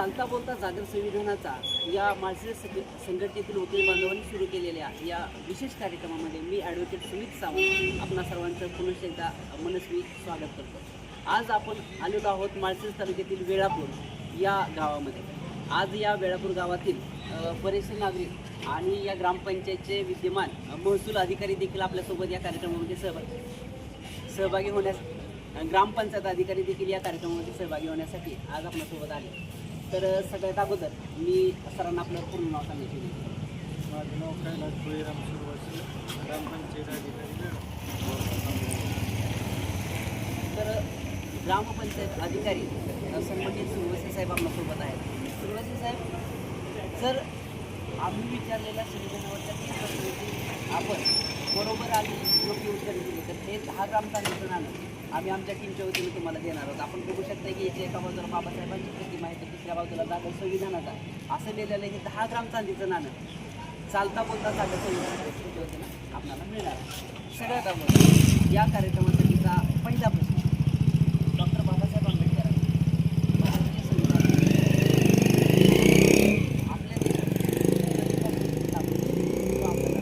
चालता बोलता जागर संविधानाचा या माळशिरस संघ- संघटनेतील वकील बांधवांनी सुरू केलेल्या या विशेष कार्यक्रमामध्ये मी ॲडव्होकेट सुमित सावंत आपणा सर्वांचं पुनश एकदा मनस्वी स्वागत करतो. आज आपण आलेलो आहोत माळशिरस तालुक्यातील वेळापूर या गावामध्ये. आज या वेळापूर गावातील बरेचसे नागरिक आणि या ग्रामपंचायतचे विद्यमान महसूल अधिकारी देखील आपल्यासोबत या कार्यक्रमामध्ये सहभागी सहभागी होण्यास ग्रामपंचायत अधिकारी देखील या कार्यक्रमामध्ये सहभागी होण्यासाठी आज आपल्यासोबत आले. तर सगळ्यात अगोदर मी सरांना आपलं पूर्ण नाव विनंती. माझं नाव कैलास बळीराम सुरवासी ग्रामपंचायत अधिकारी तर ग्रामपंचायत अधिकारी संबंधित सुरवसे साहेब आपल्यासोबत आहेत. सुरवसे साहेब जर आम्ही विचारलेल्या संविधानावरच्या तीन प्रश्नांची आपण बरोबर आणि योग्य उत्तर दिली तर हे दहा ग्रामचा नाणं आम्ही आमच्या टीमच्या वतीने तुम्हाला देणार आहोत. आपण बघू शकता की याच्या एका बाजूला बाबासाहेबांची प्रतिमा आहे तर दुसऱ्या बाजूला जागा संविधानाचा असं लिहिलेलं आहे हे दहा ग्राम चांदीचं नाणं चालता बोलता जागा संविधानाच्या तुमच्या वतीनं आपल्याला मिळणार आहे. सगळ्यात अगोदर या कार्यक्रमात पहिला प्रश्न डॉक्टर बाबासाहेब आंबेडकर भारतीय संविधान आपल्या देशात कधीपासून लागू झाले? तो आपल्याला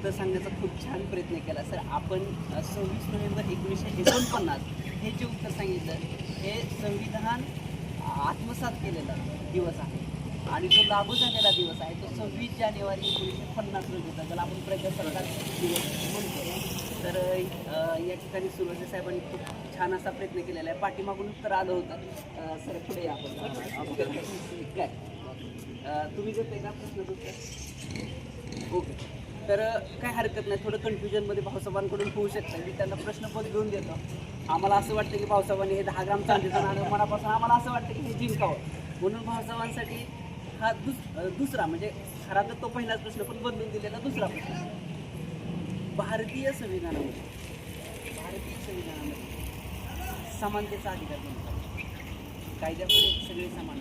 उत्तर सांगण्याचा खूप छान प्रयत्न केला. सर आपण सव्वीस नोव्हेंबर एकोणीसशे एकोणपन्नास हे जे उत्तर सांगितलं हे संविधान आत्मसात केलेला दिवस आहे. आणि जो लागू झालेला दिवस आहे तो सव्वीस जानेवारी एकोणीसशे पन्नास रोजीचा ज्याला आपण प्रजासत्ताक दिवस म्हणतो. तर या ठिकाणी सुरवसे साहेबांनी खूप छान असा प्रयत्न केलेला आहे. पाठीमागून उत्तर आलं होतं. सर पुढे आपण. काय? तुम्ही देते का प्रश्न ओके. तर काय हरकत नाही. थोडं कन्फ्युजनमध्ये भाऊसाहेबांकडून होऊ शकतं. मी त्यांना प्रश्न बदलून देतो. आम्हाला असं वाटतं की भाऊसाहेबांनी हे दहा ग्राम चांदीचं नाणं मनापासून आम्हाला असं वाटतं की हे जिंकावं. म्हणून भाऊसाहेबांसाठी हा दुस दुसरा म्हणजे खरा तर तो पहिलाच प्रश्न पण बदलून दिलेला दुसरा प्रश्न. भारतीय संविधानामध्ये भारतीय संविधानामध्ये समानतेचा अधिकार कायद्यापुढे सगळे समान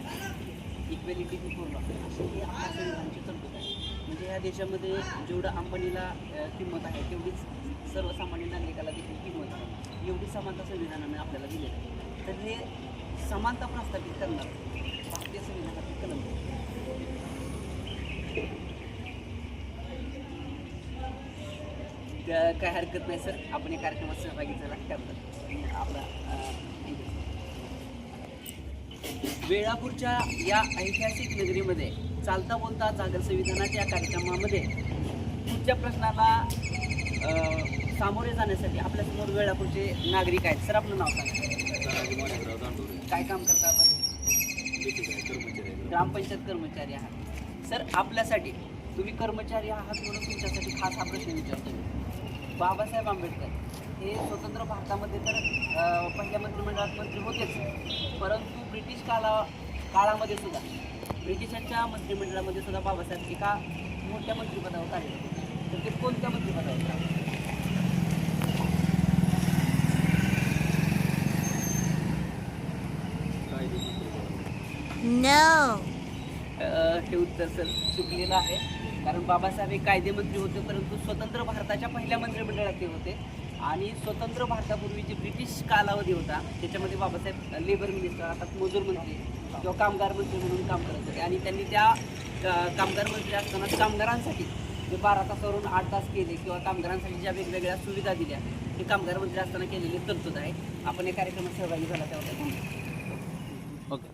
इक्वेलिटी बिफोर लॉ अशी ही आपल्या संविधानाची तरतूद आहे. म्हणजे ह्या देशामध्ये जेवढं अंबानीला किंमत आहे तेवढीच सर्वसामान्य नागरिकाला देखील किंमत आहे. एवढी समानता संविधानाने आपल्याला दिलेली आहे. तर हे समानता प्रस्थापित करणार भारतीय संविधानातील कलम आहे. काय हरकत नाही सर. आपण या कार्यक्रमात सहभागी झाला. त्याबद्दल आपला थँक्यू. वेळापूरच्या या ऐतिहासिक नगरीमध्ये चालता बोलता जागर संविधानाच्या कार्यक्रमामध्ये पुढच्या प्रश्नाला सामोरे जाण्यासाठी आपल्यासमोर वेळापूरचे नागरिक आहेत. सर आपलं नाव सांगा. काय काम करता आपण? ग्रामपंचायत कर्मचारी आहात. सर आपल्यासाठी तुम्ही कर्मचारी आहात म्हणून तुमच्यासाठी खास हा प्रश्न विचारतो बाबासाहेब आंबेडकर हे स्वतंत्र भारतामध्ये तर पहिल्या मंत्रिमंडळात मंत्री होतेच. परंतु ब्रिटिश काला काळामध्ये सुद्धा ब्रिटिशांच्या मंत्रिमंडळामध्ये सुद्धा बाबासाहेब एका मोठ्या मंत्रिपदावर आले. होते तर ते कोणत्या मंत्रिपदावर. अ, हे उत्तर सर चुकलेलं आहे. कारण बाबासाहेब हे कायदेमंत्री होते परंतु स्वतंत्र भारताच्या पहिल्या मंत्रिमंडळात ते होते. आणि स्वतंत्र भारतापूर्वी जे ब्रिटिश कालावधी होता त्याच्यामध्ये बाबासाहेब लेबर मिनिस्टर अर्थात मजूर मंत्री किंवा कामगार मंत्री म्हणून काम करत होते. आणि त्यांनी त्या कामगार मंत्री असताना कामगारांसाठी जे बारा तासावरून आठ तास केले किंवा कामगारांसाठी ज्या वेगवेगळ्या सुविधा दिल्या हे कामगार मंत्री असताना केलेली तरतूद आहे. आपण या कार्यक्रमात सहभागी झाला त्यावर ओके.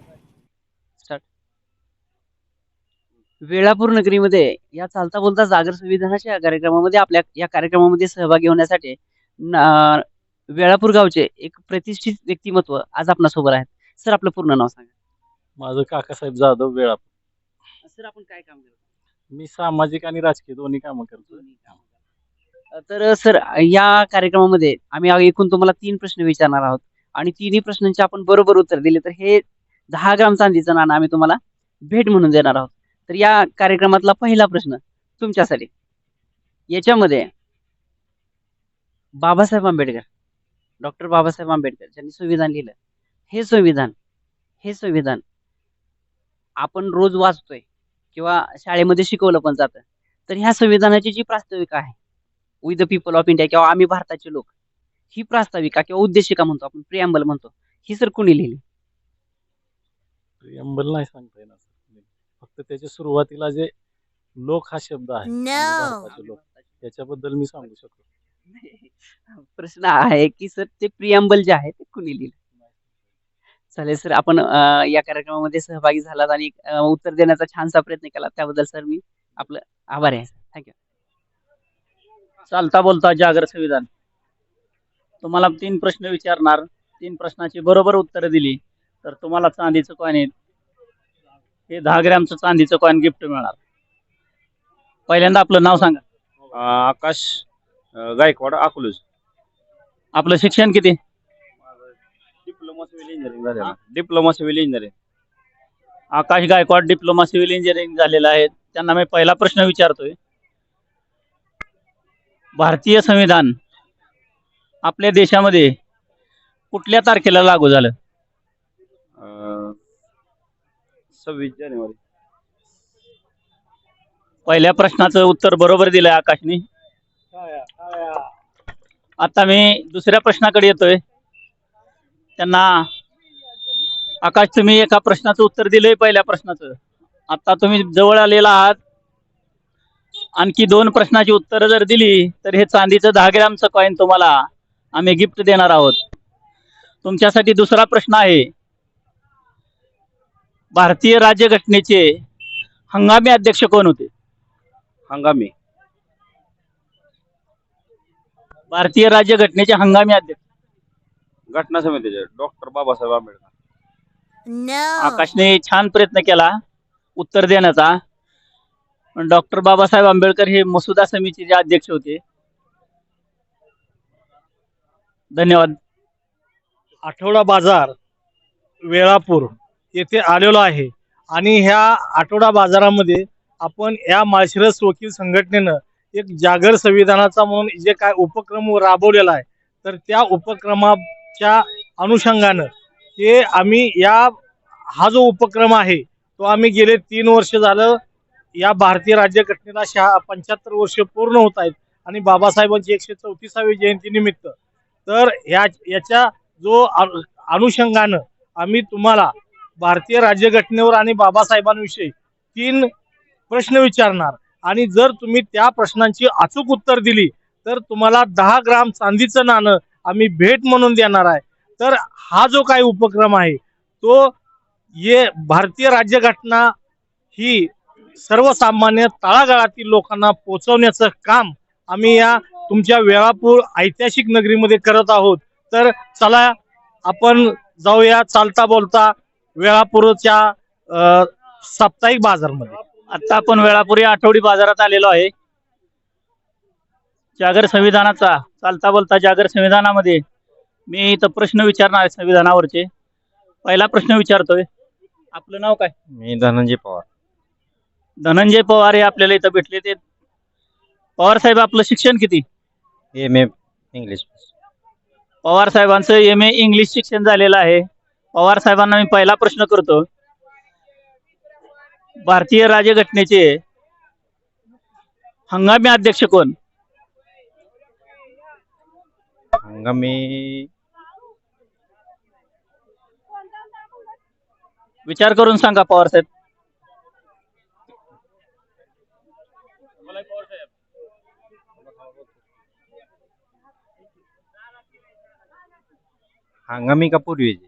स्टार्ट वेळापूर नगरीमध्ये या चालता बोलता जागर संविधानाच्या कार्यक्रमामध्ये आपल्या या कार्यक्रमामध्ये सहभागी होण्यासाठी ना- वेळापूर गावचे एक प्रतिष्ठित व्यक्तिमत्व आज आपणासोबत आहेत सर आपलं पूर्ण नाव सांगा. माझं काकासाहेब जाधव वेळा सर आपण काय काम करतो? मी सामाजिक आणि राजकीय दोन्ही कामं करतो दोन्ही कामं करतो. तर सर या कार्यक्रमामध्ये आम्ही एकूण तुम्हाला तीन प्रश्न विचारणार आहोत. आणि तिन्ही प्रश्नांचे आपण बरोबर उत्तर दिले तर हे दहा ग्राम चांदीचं नाणं आम्ही तुम्हाला भेट म्हणून देणार आहोत. तर या कार्यक्रमातला पहिला प्रश्न तुमच्यासाठी. याच्यामध्ये बाबासाहेब आंबेडकर डॉक्टर बाबासाहेब आंबेडकर ज्यांनी संविधान लिहिलं हे संविधान हे संविधान आपण रोज वाचतोय किंवा शाळेमध्ये शिकवलं पण जातं तर ह्या संविधानाची जी प्रास्ताविका आहे we the people of India किंवा आम्ही भारताचे लोक ही प्रास्ताविका किंवा उद्देशिका म्हणतो आपण प्रियांबल म्हणतो ही सर कुणी लिहिली प्रियंबल नाही सांगता येणार. फक्त त्याच्या सुरुवातीला जे लोक हा शब्द आहे No. त्याच्याबद्दल मी सांगू शकतो प्रश्न हा आहे की सर ते प्रियांबल जे आहे ते कुणी लिहिलं चालेल सर आपण अं, या कार्यक्रमामध्ये सहभागी झालात आणि अं, उत्तर देण्याचा छानसा प्रयत्न केला. त्याबद्दल सर मी आपलं आभारी आहे. थँक्यू चालता बोलता जागर संविधान. तुम्हाला तीन प्रश्न विचारणार. तीन प्रश्नाची बरोबर उत्तरं दिली. तर तुम्हाला चांदीचं कॉइन हे दहा ग्रॅमचं चांदीचं कॉइन गिफ्ट मिळणार. पहिल्यांदा आपलं नाव सांगा. अं, आकाश. गायकवाड अकलूज. आपलं शिक्षण किती? डिप्लोमा सिव्हिल इंजिनिअरिंग झालेलं diploma civil engineering. Akash Gaikwad diploma civil engineering झालेलं आहे. त्यांना मी पहिला प्रश्न विचारतोय. भारतीय संविधान आपल्या देशामध्ये कुठल्या तारखेला लागू झालं? अं, सव्वीस जानेवारी. पहिल्या प्रश्नाचं उत्तर बरोबर दिलंय आकाशने. आता मी दुसऱ्या प्रश्नाकडे येतोय. त्यांना आकाश तुम्ही एका प्रश्नाचं उत्तर दिलंय पहिल्या प्रश्नाचं. आता तुम्ही जवळ आलेला आहात. आणखी दोन प्रश्नाची उत्तरं जर दिली तर हे चांदीचं दहा ग्रॅमचं कॉईन तुम्हाला आम्ही गिफ्ट देणार आहोत. तुमच्यासाठी दुसरा प्रश्न आहे. भारतीय राज्यघटनेचे हंगामी अध्यक्ष कोण होते? हंगामी. भारतीय राज्यघटनेचे हंगामी अध्यक्ष. घटना समितीचे डॉक्टर बाबासाहेब आंबेडकर. No. आकाशने छान प्रयत्न केला. उत्तर देण्याचा. पण डॉक्टर बाबासाहेब आंबेडकर हे मसुदा समितीचे अध्यक्ष होते. धन्यवाद. आठवडा बाजार वेळापूर येथे आलेलो आहे आणि ह्या आठवडा बाजारामध्ये आपण या माळशिरस वकील संघटनेनं एक जागर संविधानाचा म्हणून जे काय उपक्रम राबवलेला आहे तर त्या उपक्रमाच्या अनुषंगानं ते आम्ही या हा जो उपक्रम आहे तो आम्ही गेले तीन वर्ष झालं. या भारतीय राज्यघटनेला शहा पंच्याहत्तर वर्ष पूर्ण होत आहेत आणि बाबासाहेबांची एकशे चौतीसावी जयंतीनिमित्त तर ह्या याच्या जो अनु- अनुषंगानं आम्ही तुम्हाला भारतीय राज्यघटनेवर आणि बाबासाहेबांविषयी तीन प्रश्न विचारणार. आणि जर तुम्ही त्या प्रश्नांची अचूक उत्तर दिली तर तुम्हाला दहा ग्राम चांदीचं नाणं आम्ही भेट म्हणून देणार आहे. तर हा जो काही उपक्रम आहे तो ये भारतीय राज्यघटना ही सर्वसामान्य तळागाळातील लोकांना पोहोचवण्याचं काम आम्ही या तुमच्या वेळापूर ऐतिहासिक नगरीमध्ये करत आहोत. तर चला आपण जाऊया चालता बोलता वेळापूरच्या साप्ताहिक बाजारमध्ये. आता आपण वेळापुरी आठवडी बाजारात आलेलो आहे. जागर संविधानाचा चालता बोलता जागर संविधानामध्ये मी इथं प्रश्न विचारणार आहे संविधानावरचे. पहिला प्रश्न विचारतोय. आपलं नाव काय? मी धनंजय पवार. धनंजय पवार हे आपल्याला इथं भेटले ते. पवार साहेब आपलं शिक्षण किती? एम ए इंग्लिश पवार साहेबांचं एम ए इंग्लिश शिक्षण झालेलं आहे. पवार साहेबांना मी पहिला प्रश्न करतो. भारतीय राज्यघटनेचे हंगामी अध्यक्ष कोण? हंगामी विचार करून सांगा पवार साहेब. हंगामी का पूर्वीचे?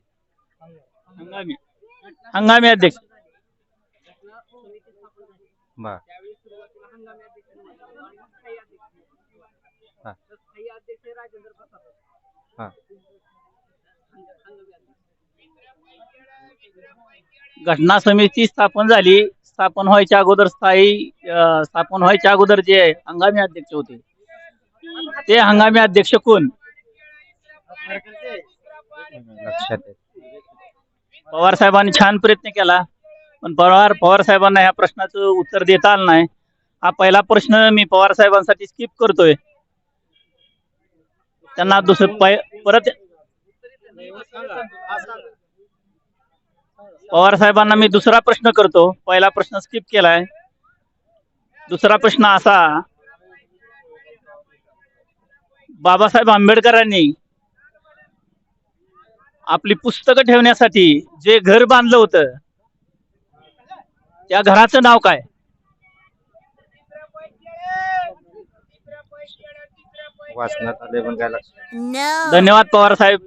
हंगामी. हंगामी अध्यक्ष. बर. हा. हा. घटना समिती स्थापन झाली. स्थापन व्हायच्या अगोदर स्थायी अं, स्थापन व्हायच्या अगोदर जे हंगामी अध्यक्ष होते. ते हंगामी अध्यक्ष कोण? लक्षात येत पवार साहेबांनी छान प्रयत्न केला. पण पवार पवार साहेबांना ह्या प्रश्नाचं उत्तर देता आलं नाही. हा पहिला प्रश्न मी पवार साहेबांसाठी स्किप करतोय. त्यांना दुसरं परत पवार साहेबांना मी दुसरा प्रश्न करतो. पहिला प्रश्न स्किप केलाय. दुसरा प्रश्न असा. बाबासाहेब आंबेडकरांनी आपली पुस्तकं ठेवण्यासाठी जे घर बांधलं होतं त्या घराचं नाव काय? वाचनात आले पण काय लक्षात No. धन्यवाद पवार साहेब.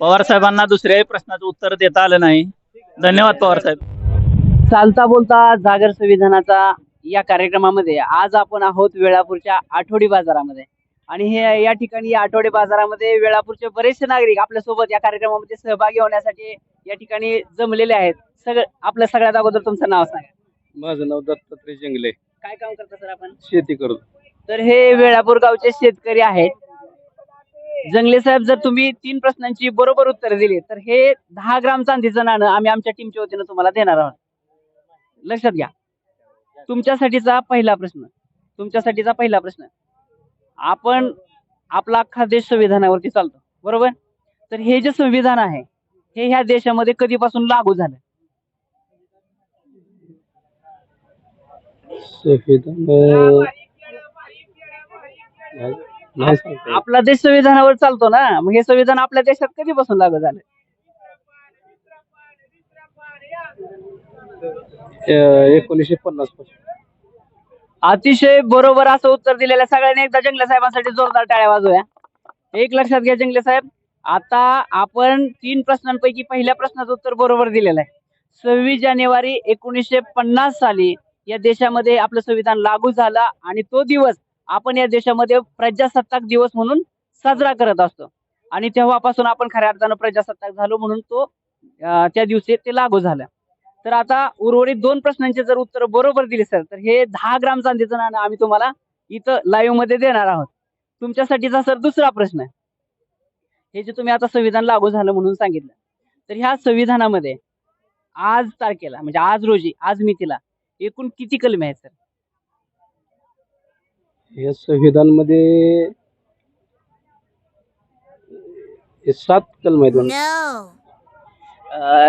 पवार साहेबांना दुसऱ्याही प्रश्नाचं उत्तर देता आलं नाही. धन्यवाद पवार साहेब. चालता बोलता जागर संविधानाचा या कार्यक्रमामध्ये आज आपण आहोत वेळापूरच्या आठवडी बाजारामध्ये. आणि हे या ठिकाणी या आठवडी बाजारामध्ये वेळापूरचे बरेचसे नागरिक आपल्यासोबत या कार्यक्रमामध्ये सहभागी होण्यासाठी या ठिकाणी जमलेले आहेत. सगळं आपल्या सगळ्यात अगोदर तुमचं नाव सांगा. माझं नाव दत्तात्रय जंगले. काय काम करता सर आपण? शेती करतो तर हे वेळापूर गावचे शेतकरी आहेत. जंगले साहेब जर तुम्ही तीन प्रश्नांची बरोबर उत्तर दिली तर हे दहा ग्राम चांदीचं नाणं आम्ही आमच्या टीमच्या वतीनं तुम्हाला देणार आहोत. लक्षात घ्या. तुमच्यासाठीचा पहिला प्रश्न तुमच्यासाठीचा पहिला प्रश्न आपण आपला अख्खा देश संविधानावरती चालतो. बरोबर? तर हे जे संविधान आहे हे ह्या देशामध्ये कधीपासून लागू झालं? आपला देश संविधानावर चालतो ना. मग हे संविधान आपल्या देशात कधीपासून लागू झालं? एकोणीसशे पन्नासपासून. अतिशय बरोबर असं उत्तर दिलेलं सगळ्यांनी एकदा जंगले साहेबांसाठी जोरदार टाळ्या वाजवूया. एक लक्षात घ्या जंगले साहेब. आता आपण तीन प्रश्नांपैकी पहिल्या प्रश्नाचं उत्तर बरोबर दिलेलं आहे. सव्वीस जानेवारी एकोणीसशे पन्नास साली या देशामध्ये आपलं संविधान लागू झालं आणि तो दिवस आपण या देशामध्ये प्रजासत्ताक दिवस म्हणून साजरा करत असतो. आणि तेव्हापासून आपण खऱ्या अर्थानं प्रजासत्ताक झालो म्हणून तो त्या दिवशी ते लागू झालं. तर आता उर्वरित दोन प्रश्नांचे जर उत्तर बरोबर दिले सर तर हे दहा ग्राम चांदीचं नाणं आम्ही तुम्हाला इथं लाईव्हमध्ये देणार आहोत. तुमच्यासाठीचा सर दुसरा प्रश्न आहे. हे जे तुम्ही आता संविधान लागू झालं म्हणून सांगितलं. तर ह्या संविधानामध्ये आज तारखेला म्हणजे आज रोजी आज मितीला एकूण किती कलमे आहेत सर? या संविधानमध्ये सात कलम आहेत.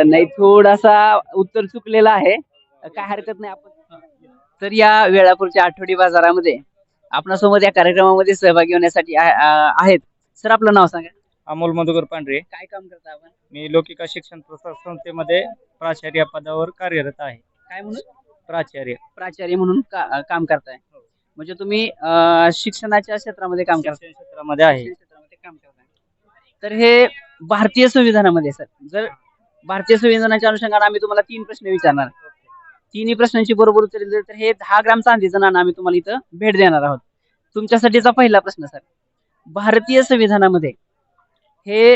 नाही थोडासा उत्तर चुकलेला आहे. काय हरकत नाही आपण तर या वेळापूरच्या आठवडी बाजारामध्ये आपणासोबत या कार्यक्रमामध्ये सहभागी होण्यासाठी आहेत. सर आपलं नाव सांगा. अमोल मधुकर पांढरे. काय काम करता आपण? मी लौकिका शिक्षण प्रसार संस्थेमध्ये प्राचार्य पदावर कार्यरत आहे. काय म्हणून? प्राचार्य. प्राचार्य म्हणून का- काम करताय. म्हणजे तुम्ही शिक्षणाच्या क्षेत्रामध्ये काम शिक्षण क्षेत्रामध्ये आहे. काम करताय. तर हे भारतीय संविधानामध्ये सर जर भारतीय संविधानाच्या अनुषंगाने आम्ही तुम्हाला तीन प्रश्न विचारणार. तिन्ही प्रश्नांची बरोबर उत्तर दिली तर हे दहा ग्राम चांदीचं नाणं आम्ही तुम्हाला इथं भेट देणार आहोत. तुमच्यासाठीचा पहिला प्रश्न सर. भारतीय संविधानामध्ये हे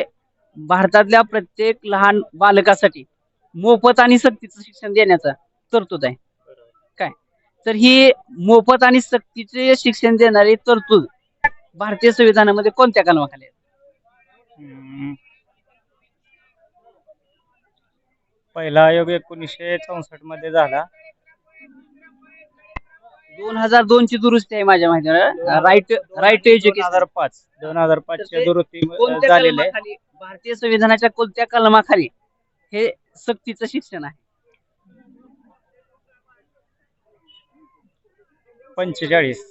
भारतातल्या प्रत्येक लहान बालकासाठी मोफत आणि सक्तीचं शिक्षण देण्याचा तरतूद आहे. काय? तर ही मोफत आणि सक्तीचे शिक्षण देणारी तरतूद भारतीय संविधानामध्ये कोणत्या कलमाखाली आहे? पहिला आयोग एकोणीसशे चौसष्टमध्ये झाला. दोन हजार दोन ची दुरुस्ती आहे माझ्या माहितीनं राईट राईट टू दोन एज्युकेशन हजार पाच दोन हजार पाच च्या ते दुरुस्ती कोणत्या झालेले. आहे. कलमाखाली भारतीय संविधानाच्या कोणत्या कलमाखाली हे सक्तीचं शिक्षण आहे? पंचेचाळीस.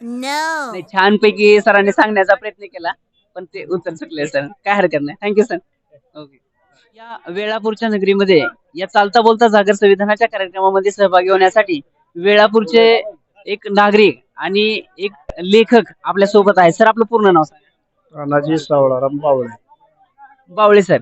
No. नाही छानपैकी सरांनी सांगण्याचा प्रयत्न केला पण ते उत्तर चुकले सर. काय हरकत नाही. थँक्यू सर ओके या वेळापूरच्या नगरीमध्ये या चालता बोलता जागर संविधानाच्या कार्यक्रमामध्ये सहभागी होण्यासाठी वेळापूरचे एक नागरिक आणि एक लेखक आपल्यासोबत आहे सर आपलं पूर्ण नाव सांगा. सावळाराम बावळे. बावळे सर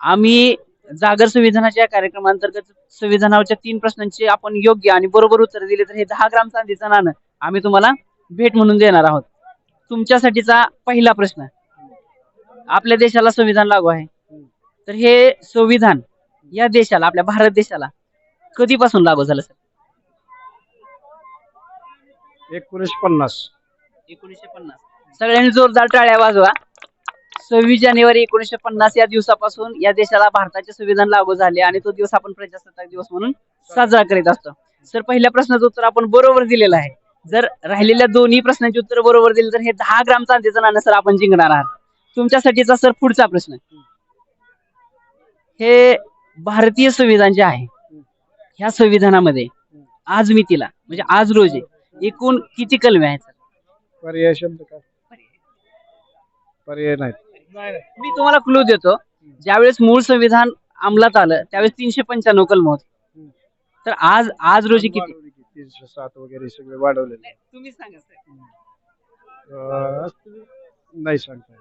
आम्ही जागर संविधानाच्या कार्यक्रमांतर्गत संविधानाच्या तीन प्रश्नांची आपण योग्य आणि बरोबर उत्तर दिले तर हे दहा ग्राम चांदीचं नाणं आम्ही तुम्हाला भेट म्हणून देणार आहोत. तुमच्यासाठीचा पहिला प्रश्न आपल्या देशाला संविधान लागू आहे. तर हे संविधान या देशाला आपल्या भारत देशाला कधीपासून लागू झालं सर? एकोणीसशे पन्नास. एकोणीसशे पन्नास. सगळ्यांनी जोरदार टाळ्या वाजवा. सव्वीस जानेवारी एकोणीसशे पन्नास या दिवसापासून या देशाला भारताचे संविधान लागू झाले आणि तो दिवस आपण प्रजासत्ताक दिवस म्हणून साजरा करीत असतो. सर पहिल्या प्रश्नाचं उत्तर आपण बरोबर दिलेलं आहे. जर राहिलेल्या दोन्ही प्रश्नांची उत्तर बरोबर दिली तर हे दहा ग्राम चांदीचं नाणं सर आपण जिंकणार आहात. तुमच्यासाठीचा सर पुढचा प्रश्न हे भारतीय संविधान जे आहे ह्या संविधानामध्ये आज मितीला म्हणजे आज रोजी एकूण किती कलमे आहेत सर? पर्याय शब्द काय? पर्याय नाही मी तुम्हाला क्लू देतो. ज्यावेळेस मूळ संविधान अंमलात आलं त्यावेळेस तीनशे पंच्याण्णव कलम होते. तर आज आज रोजी किती? तीनशे सात वगैरे सगळे वाढवलेले. तुम्ही सांगा. नाही सांगता.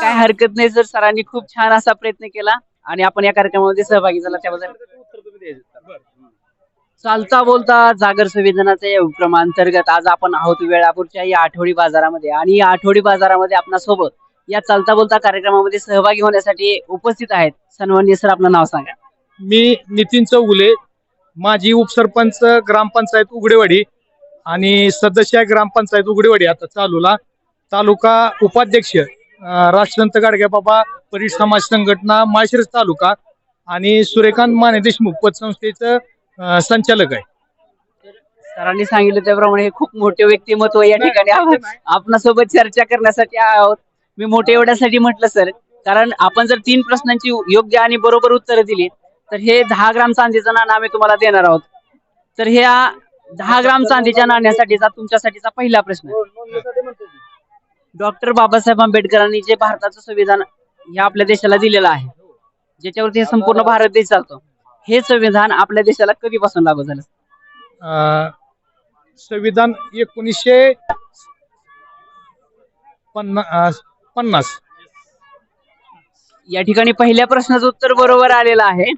काय हरकत नाही सर सरांनी खूप छान असा प्रयत्न केला आणि आपण या कार्यक्रमामध्ये सहभागी झाला त्याबद्दल. चालता बोलता जागर संविधानाच्या या उपक्रमांतर्गत आज आपण आहोत वेळापूरच्या या आठवडी बाजारामध्ये. आणि या आठवडी बाजारामध्ये आपणासोबत या चालता बोलता कार्यक्रमामध्ये सहभागी होण्यासाठी उपस्थित आहेत सन्मान्य सर आपलं नाव सांगा. मी नितीन चौगुले माजी उपसरपंच ग्रामपंचायत उघडेवाडी आणि सदस्य ग्रामपंचायत उघडेवाडी आता चालूला. तालुका उपाध्यक्ष राष्ट्रसंत गाडगे बाबा परी समाज संघटना माळशिरस तालुका आणि सूर्यकांत माने देशमुख पतसंस्थेचं संचालक आहे. सरांनी सांगितलं त्याप्रमाणे हे खूप मोठे व्यक्तिमत्व या ठिकाणी आपण आपणासोबत चर्चा करण्यासाठी आहोत. मी मोठे एवढ्यासाठी म्हटलं सर कारण आपण जर तीन प्रश्नांची योग्य आणि बरोबर उत्तरं दिली तर हे दहा ग्राम चांदीचं नाणं आम्ही तुम्हाला देणार आहोत. तर ह्या दहा ग्राम चांदीच्या नाण्यासाठीचा तुमच्यासाठीचा पहिला प्रश्न डॉक्टर बाबासाहेब आंबेडकरांनी जे भारताचं संविधान ह्या आपल्या देशाला दिलेलं आहे ज्याच्यावरती हे संपूर्ण भारत देश चालतो हे संविधान आपल्या देशाला कधीपासून लागू झालं? अं, संविधान एकोणीसशे पन्नास पन्नास. या ठिकाणी पहिल्या प्रश्नाचं उत्तर बरोबर आलेलं आहे.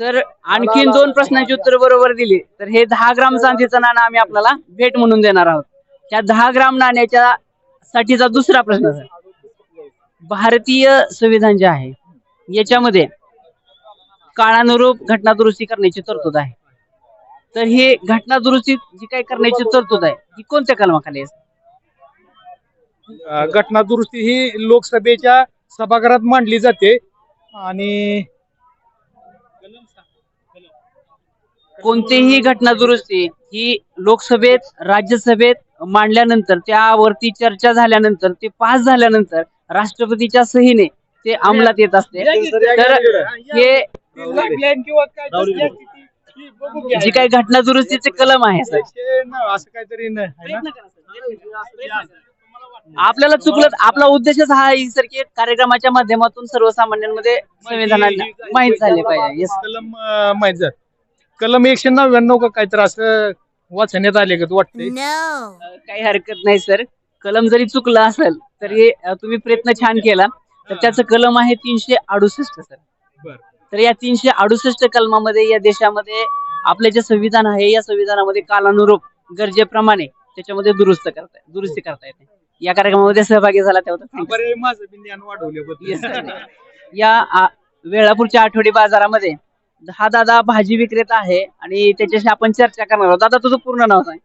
सर आणखीन दोन प्रश्नांची उत्तर बरोबर दिली. तर हे दहा ग्राम चांदीचं नाणं आम्ही आपल्याला भेट म्हणून देणार आहोत. त्या दहा ग्राम नाण्याच्या साठीचा दुसरा प्रश्न सर भारतीय संविधान जे आहे याच्यामध्ये काळानुरूप घटना दुरुस्ती करण्याची तरतूद आहे. तर हे घटना दुरुस्ती जी काही करण्याची तरतूद आहे ही कोणत्या कलमाखाली आहे? घटना दुरुस्ती ही लोकसभेच्या सभागृहात मांडली जाते आणि कोणतीही घटना दुरुस्ती ही लोकसभेत राज्यसभेत मांडल्यानंतर त्यावरती चर्चा झाल्यानंतर ते पास झाल्यानंतर राष्ट्रपतीच्या सहीने ते अंमलात येत असते. तर हे जी काही घटना दुरुस्तीचे कलम आहे सर. असं काहीतरी? आपल्याला चुकलं आपला उद्देशच हा आहे सर की कार्यक्रमाच्या माध्यमातून सर्वसामान्यांमध्ये संविधानाला माहीत झाले पाहिजे. कलम माहीत झालं. कलम एकशे नव्याण्णव का काहीतरी असं वाचण्यात आले का वाटते अं, काही हरकत नाही सर. कलम जरी चुकलं असेल तरी अं, तुम्ही प्रयत्न छान केला. तर त्याचं कलम आहे तीनशे अडुसष्ट सर. बरं. तर या तीनशे अडुसष्ट कलमामध्ये या देशामध्ये आपले जे संविधान आहे या संविधानामध्ये कालानुरूप गरजेप्रमाणे त्याच्यामध्ये दुरुस्त करता दुरुस्ती करता येते. या कार्यक्रमामध्ये सहभागी झाला त्याबद्दल thank you. बरे माझं बी ज्ञान वाढवल्याबद्दल Yes, sir. या आ- वेळापूरच्या आठवडी बाजारामध्ये हा दादा भाजी विक्रेता आहे आणि त्याच्याशी आपण चर्चा करणार आहोत. दादा तुझं पूर्ण नाव सांग.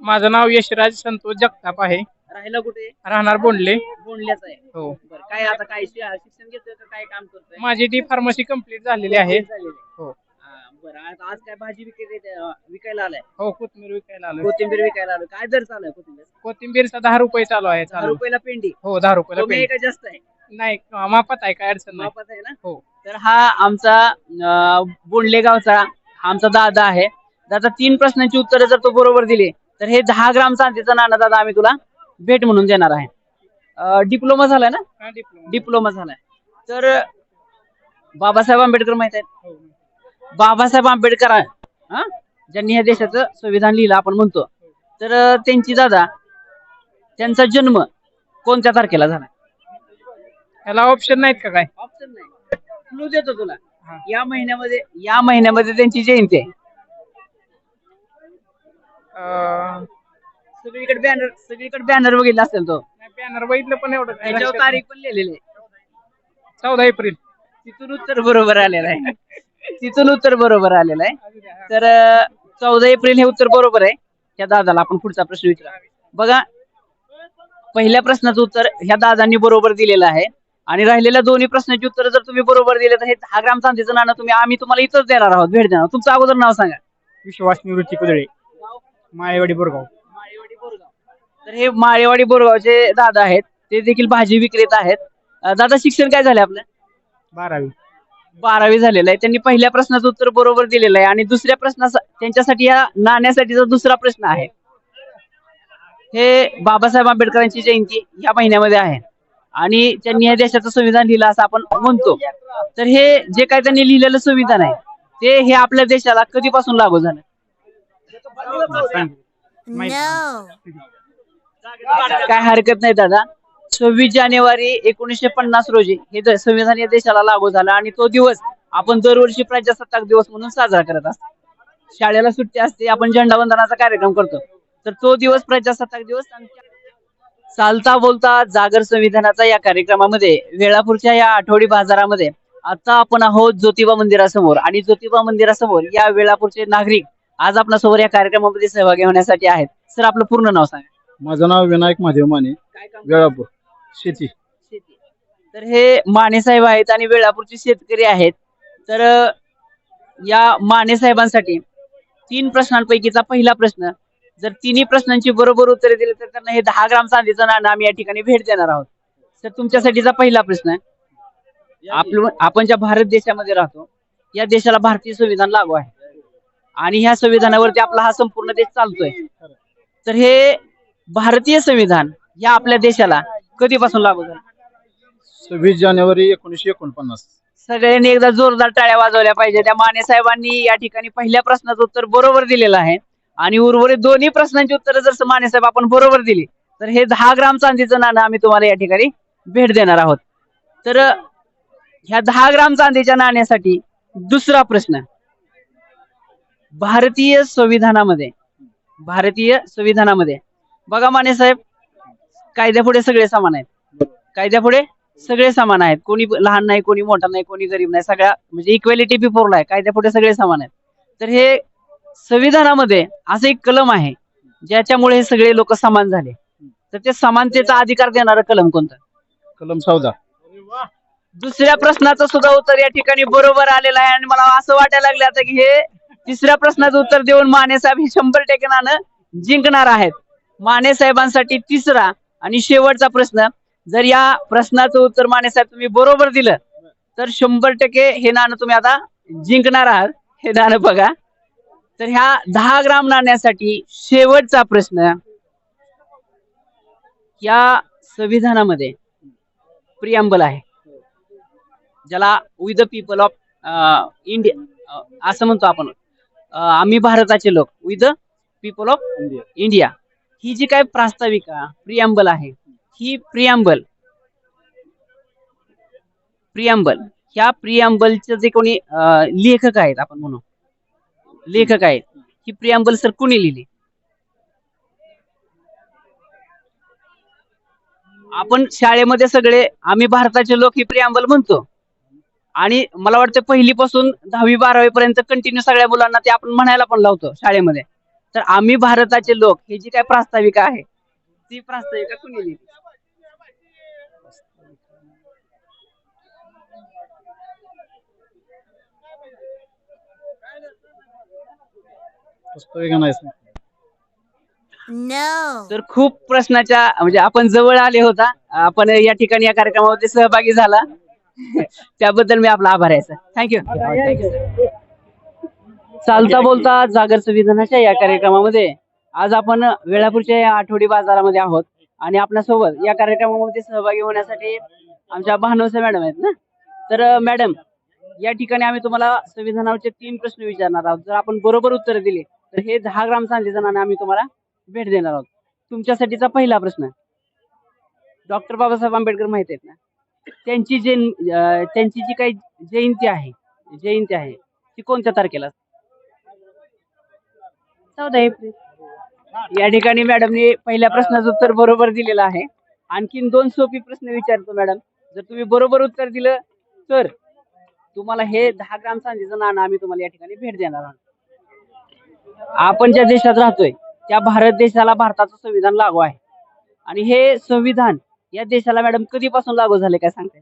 माझं नाव यशराज संतोष जगताप आहे. राहिला कुठे? राहणार बोंडले. बोंडल्याच आहे. हो. बरं काय आता काय शि- शिक्षण घेतोय का काय काम करतोय? माझी डी फार्मसी कंप्लीट झालेली आहे. झालेलं आहे. हो. हा, बरं आता आज काय भाजी विक्रेते विकायला आलाय? हो कोथिंबीर विकायला आलो कोथिंबीर विकायला आलो काय दर चालू आहे कोथिंबीर? कोथिंबीरचा दहा रुपये चालू आहे दहा चालू. रुपयाला पेंडी. हो दहा रुपयाला कमी आहे पेंड. का जास्त आहे? नाही मापात आहे काय अडचण नाही. मापात आहे ना? हो. तर हा आमचा बोंडले गावचा हा आमचा दादा आहे. दादा तीन प्रश्नांची उत्तरं जर तो बरोबर दिली तर हे दहा ग्राम चांदीचा नाणं दादा आम्ही तुला भेट म्हणून देणार आहे. डिप्लोमा झालाय ना? हा, डिप्लोमा. डिप्लोमा झालाय. तर बाबासाहेब आंबेडकर माहीत आहेत? हो. बाबासाहेब आंबेडकर हा? ज्यांनी ह्या देशाचं संविधान लिहिलं आपण म्हणतो. तर त्यांची दादा त्यांचा जन्म कोणत्या तारखेला झाला याला ऑप्शन नाहीत का काय? ऑप्शन नाही. क्लू देतो तुला. या महिन्यामध्ये या महिन्यामध्ये त्यांची जयंती आहे. सगळीकडे बॅनर सगळीकडे बॅनर बघितला असेल तो. बॅनर बघितलं पण एवढं त्याच्यावर तारीख पण लिहिलेली आहे. नाही. चौदा एप्रिल. तिथून उत्तर बरोबर आलेलं आहे. तिथून उत्तर बरोबर आलेलं आहे. तर चौदा एप्रिल हे उत्तर बरोबर आहे. त्या दादाला आपण पुढचा प्रश्न विचारा. बघा पहिल्या प्रश्नाचं उत्तर ह्या दादांनी बरोबर दिलेलं आहे. आणि राहिलेल्या दोन्ही प्रश्नाची उत्तर जर तुम्ही बरोबर दिले तर हे दहा ग्राम चांदीचं नाणं तुम्ही आम्ही तुम्हाला इथंच देणार आहोत भेट देणार. तुमचं अगोदर नाव सांगा. विश्वास निवृत्ती कुदळे. माळेवाडी बोरगाव. माळेवाडी बोरगाव. तर हे माळेवाडी बोरगावचे दादा आहेत. ते देखील भाजी विक्रेता आहेत. अं, दादा शिक्षण काय झालं आपलं? बारावी. बारावी झालेलं आहे. त्यांनी पहिल्या प्रश्नाचं उत्तर बरोबर दिलेलं आहे. आणि दुसऱ्या प्रश्नाचा त्यांच्यासाठी या नाण्यासाठीचा दुसरा प्रश्न आहे हे बाबासाहेब आंबेडकरांची जयंती या महिन्यामध्ये आहे. आणि त्यांनी या देशाचं संविधान लिहिलं असं आपण म्हणतो. तर हे जे काय त्यांनी लिहिलेलं संविधान आहे ते हे आपल्या देशाला कधीपासून लागू झालं. काय हरकत नाही दादा. सव्वीस जानेवारी एकोणीसशे पन्नास रोजी हे संविधान या देशाला लागू झालं आणि तो दिवस आपण दरवर्षी प्रजासत्ताक दिवस म्हणून साजरा करत असतो. शाळेला सुट्टी असते आपण झेंडावंदनाचा कार्यक्रम करतो. तर तो दिवस प्रजासत्ताक दिवस चालता बोलता जागर संविधानाचा या कार्यक्रमामध्ये वेळापूरच्या या आठवडी बाजारामध्ये आता आपण आहोत ज्योतिबा मंदिरासमोर. आणि ज्योतिबा मंदिरासमोर या वेळापूरचे नागरिक आज आपल्यासमोर या कार्यक्रमामध्ये सहभागी होण्यासाठी आहेत. सर आपलं पूर्ण नाव सांगा. माझं नाव विनायक महादेव माने काय काम वेळापूर शेती. शेती. तर हे माने साहेब आहेत आणि वेळापूरचे शेतकरी आहेत. तर अ, या माने साहेबांसाठी तीन प्रश्नांपैकीचा पहिला प्रश्न जर तिन्ही प्रश्नांची बरोबर उत्तरे दिली तर त्यांना हे दहा ग्राम चांदीचं नाणं आम्ही या ठिकाणी भेट देणार आहोत. तर तुमच्यासाठीचा पहिला प्रश्न आहे. आपलं आपण ज्या भारत देशामध्ये राहतो या देशाला भारतीय संविधान लागू आहे. आणि ह्या संविधानावरती आपला हा संपूर्ण देश चालतोय. तर हे भारतीय संविधान या आपल्या देशाला कधीपासून लागू झालं? सव्वीस जानेवारी एकोणीसशे एकोणपन्नास. सगळ्यांनी एकदा जोरदार टाळ्या वाजवल्या पाहिजे. त्या माने साहेबांनी या ठिकाणी पहिल्या प्रश्नाचं उत्तर बरोबर दिलेलं आहे. आणि उर्वरित दोन्ही प्रश्नांची उत्तरं जर माने साहेब आपण बरोबर दिली तर हे दहा ग्राम चांदीचं नाणं आम्ही तुम्हाला या ठिकाणी भेट देणार आहोत. तर ह्या दहा ग्राम चांदीच्या नाण्यासाठी दुसरा प्रश्न. भारतीय संविधानामध्ये भारतीय संविधानामध्ये बघा माने साहेब कायद्यापुढे सगळे समान आहेत. कायद्यापुढे सगळे समान आहेत. कोणी लहान नाही कोणी मोठा नाही कोणी गरीब नाही सगळ्या म्हणजे इक्वॅलिटी बिफोरला आहे. कायद्यापुढे सगळे समान आहेत. तर हे संविधानामध्ये असं एक कलम आहे ज्याच्यामुळे हे सगळे लोक समान झाले. तर ते समानतेचा अधिकार देणारं कलम कोणतं? कलम चौदा. दुसऱ्या प्रश्नाचं सुद्धा उत्तर या ठिकाणी बरोबर आलेलं आहे आणि मला असं वाटायला लागलं आता की हे तिसऱ्या प्रश्नाचं उत्तर देऊन माने साहेब हे शंभर टक्के नाणं जिंकणार आहेत. माने साहेबांसाठी तिसरा आणि शेवटचा प्रश्न जर या प्रश्नाचं उत्तर माने साहेब तुम्ही बरोबर दिलं तर शंभर टक्के हे नाणं तुम्ही आता जिंकणार आहात. हे नाणं बघा. तर ह्या दहा ग्राम नाण्यासाठी शेवटचा प्रश्न या संविधानामध्ये प्रियांबल आहे. ज्याला we the people of India असं म्हणतो आपण. आम्ही भारताचे लोक. We the people of India ही जी काय प्रास्ताविका प्रियांबल आहे ही प्रियांबल प्रियांबल. ह्या प्रियांबलचे जे कोणी लेखक आहेत आपण म्हणू लेखक आहेत. ही प्रियांबल सर कुणी लिहिली? आपण शाळेमध्ये सगळे आम्ही भारताचे लोक ही प्रियांबल म्हणतो. आणि मला वाटतं पहिलीपासून दहावी बारावी पर्यंत कंटिन्यू सगळ्या मुलांना ते आपण म्हणायला पण लावतो शाळेमध्ये. तर आम्ही भारताचे लोक हे जी काय प्रास्ताविका आहे ती प्रास्ताविका कुणी लिहिली? पुस्तक नाही No. तर खूप प्रश्नाच्या म्हणजे आपण जवळ आले होता. आपण या ठिकाणी या कार्यक्रमामध्ये सहभागी झाला. त्याबद्दल मी आपला आभार आहे सर थँक्यू चालता बोलता जागर संविधानाच्या या कार्यक्रमामध्ये आज आपण वेळापूरच्या या आठवडी बाजारामध्ये आहोत. आणि आपल्यासोबत या कार्यक्रमामध्ये सहभागी होण्यासाठी आमच्या भानवसे मॅडम आहेत ना? तर मॅडम या ठिकाणी आम्ही तुम्हाला संविधानावरचे तीन प्रश्न विचारणार आहोत. जर आपण बरोबर उत्तर दिले तर हे दहा ग्राम चांदीचं नाणं आम्ही तुम्हाला भेट देणार आहोत. तुमच्यासाठीचा पहिला प्रश्न. डॉक्टर बाबासाहेब आंबेडकर माहीत आहेत ना? त्यांची जे त्यांची जी काही जयंती आहे जयंती आहे ती कोणत्या तारखेला? चौदा एप्रिल. या ठिकाणी मॅडमने पहिल्या प्रश्नाचं उत्तर बरोबर दिलेलं आहे. आणखीन दोन सोपी प्रश्न विचारतो मॅडम. जर तुम्ही बरोबर उत्तर दिलं तर तुम्हाला हे दहा ग्राम चांदीचं नाणं आम्ही तुम्हाला या ठिकाणी भेट देणार आहोत. आपण ज्या देशात राहतोय त्या भारत देशाला भारताचं संविधान लागू आहे. आणि हे संविधान या देशाला मॅडम कधीपासून लागू झाले काय सांगते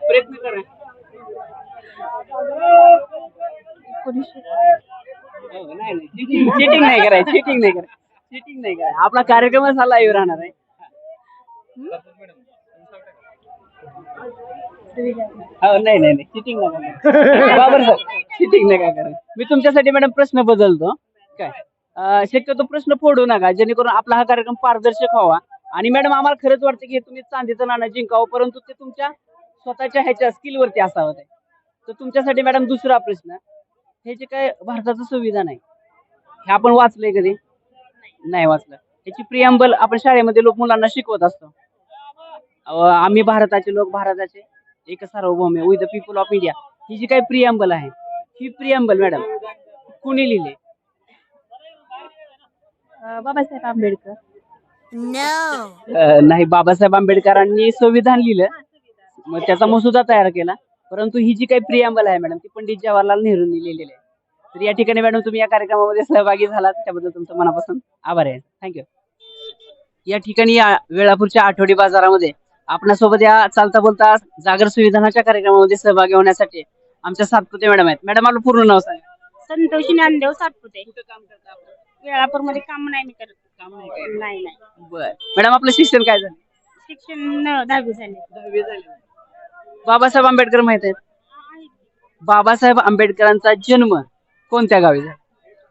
प्रयत्न करा. हो, चिटिंग नाही. करायची चिटिंग नाही करायची. चिटिंग नाही करायची. आपला कार्यक्रमच हा लाईव्ह राहणार आहे. हो नाही नाही नाही. चिटिंग नका बाबर सर चिटिंग नका करा. मी तुमच्यासाठी मॅडम प्रश्न बदलतो. काय? अं, शक्यतो प्रश्न फोडू नका जेणेकरून आपला हा कार्यक्रम पारदर्शक व्हावा. आणि मॅडम आम्हाला खरंच वाटतं की तुम्ही चांदीचं नाणं जिंकावं परंतु ते तुमच्या स्वतःच्या ह्याच्या स्किलवरती असावं ते. तर तुमच्यासाठी मॅडम दुसरा प्रश्न. हे जे काय भारताचं संविधान आहे हे आपण वाचलंय कधी? नाही वाचलं. याची प्रियांबल आपण शाळेमध्ये लोक मुलांना शिकवत असतो. आम्ही भारताचे लोक भारताचे. एक सार्वभौम with the people of India ही जी काही प्रियांबल आहे ही प्रियांबल मॅडम कुणी लिहिले? बाबासाहेब आंबेडकर. नाही बाबासाहेब आंबेडकरांनी संविधान लिहिलं. मग त्याचा मसुदा तयार केला. परंतु ही जी काही प्रियांबल आहे मॅडम ती पंडित जवाहरलाल नेहरूंनी लिहिलेली आहे. तर या ठिकाणी मॅडम तुम्ही या कार्यक्रमामध्ये सहभागी झालात. त्याबद्दल तुमचं मनापासून आभार आहे. थँक्यू या ठिकाणी या वेळापूरच्या आठवडी बाजारामध्ये आपणासोबत या चालता बोलता जागर सुविधानाच्या कार्यक्रमामध्ये सहभागी होण्यासाठी आमच्या सातपुते मॅडम आहेत. मॅडम आपलं पूर्ण नाव सांगा. संतोषी ज्ञानदेव सातपुते. कुठं काम करता आपण? वेळापूरमध्ये काम नाही मी करत. काम नाही काय नाही नाही. बर. मॅडम आपलं शिक्षण काय झालं? शिक्षण अं, दहावी झाले. दहावी झाली. बाबासाहेब आंबेडकर माहीत आहेत? बाबासाहेब आंबेडकरांचा जन्म कोणत्या गावी झाला?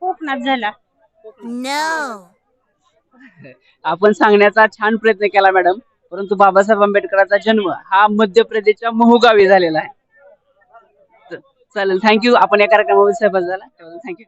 कोकणात झाला. आपण सांगण्याचा छान प्रयत्न केला मॅडम. परंतु बाबासाहेब आंबेडकरांचा जन्म हा मध्य प्रदेशच्या महुगावी झालेला आहे. चालेल थँक्यू आपण या कार्यक्रमामध्ये सहभाग झाला. थँक्यू